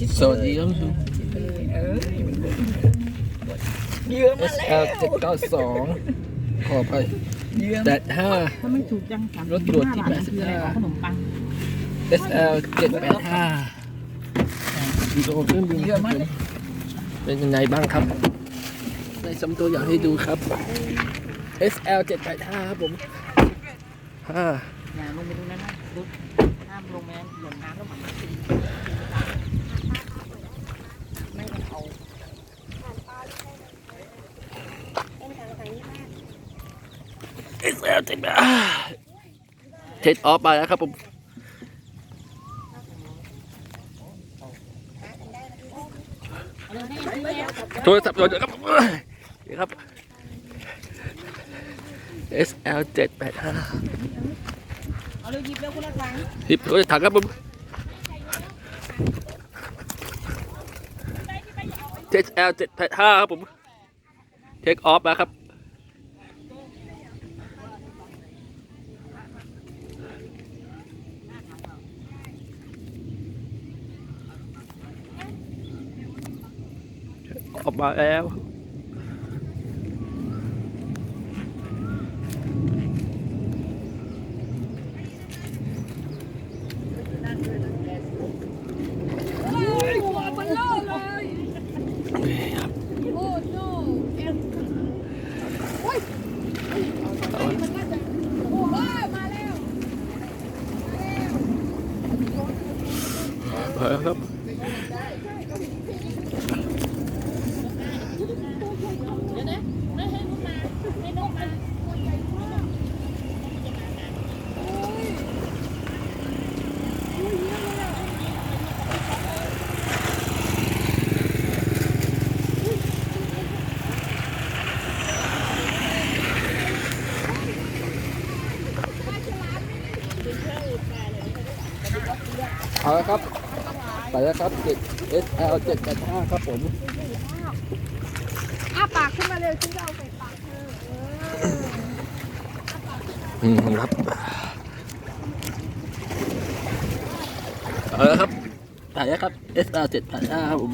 จิตสวัสดีครับเออเออเหยื่อมาแล้ว SL เจ็ดเก้าสองขอไปเหยื่อแปดห้า ถ้าไม่ถูกยังสามรถตรวจที่บาทคืออะไร85ของขนมปัง SL เจ็ดแปดห้าวิดีโอเครื่องบินเหคยื่อรับมาผมแล้วเป็นยังไงบ้างครับในสมตัวอย่างให้ดูครับ SL เจ็ดแปดห้าครับผมห้าอย่าลงไปตรงนั้นนะรถห้ามลงแม่หล่นน้ำแล้วหมันไม่ต้องเอา SL เจ็ดแปดเทสออฟไปแล้วครับผมโทรศัพท์โดนครับนี่ครับ SL เจ็ดแปดห้าเอาเลยหยิบแล้วคุณละครั้งหยิบรถถังครับผมเทส L เจ็ดแปดห้าครับผม เทคออฟแล้วครับ ออกมาแล้วครับ เอาละครับไปแล้วครับเจ็ด SL เจ็ดแปดห้าครับผมอ้าปากขึ้นมาเร็วฉันจะเอาใส่ปากเธอเอออืมครับเอาละครับไปแล้วครับ SL เจ็ดแปดห้าครับผม